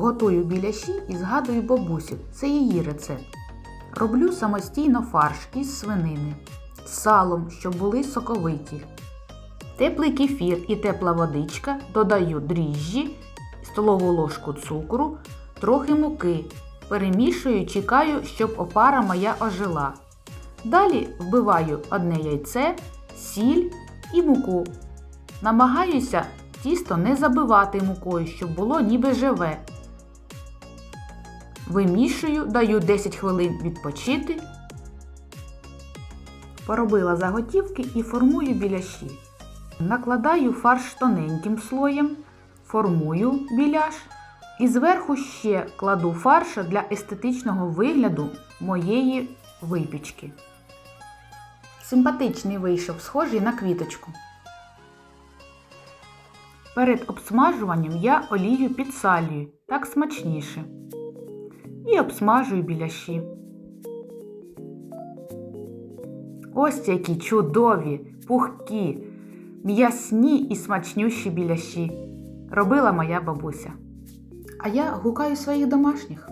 Готую біляші і згадую бабусю. Це її рецепт. Роблю самостійно фарш із свинини з салом, щоб були соковиті. Теплий кефір і тепла водичка, додаю дріжджі, столову ложку цукру, трохи муки. Перемішую, чекаю, щоб опара моя ожила. Далі вбиваю одне яйце, сіль і муку. Намагаюся тісто не забивати мукою, щоб було ніби живе. Вимішую, даю 10 хвилин відпочити. Поробила заготівки і формую біляші. Накладаю фарш тоненьким слоєм, формую біляш і зверху ще кладу фарш для естетичного вигляду моєї випічки. Симпатичний вийшов, схожий на квіточку. Перед обсмажуванням я олію підсалюю, так смачніше. І обсмажую біляші. Ось які чудові, пухкі, м'ясні і смачнющі біляші. Робила моя бабуся. А я гукаю своїх домашніх.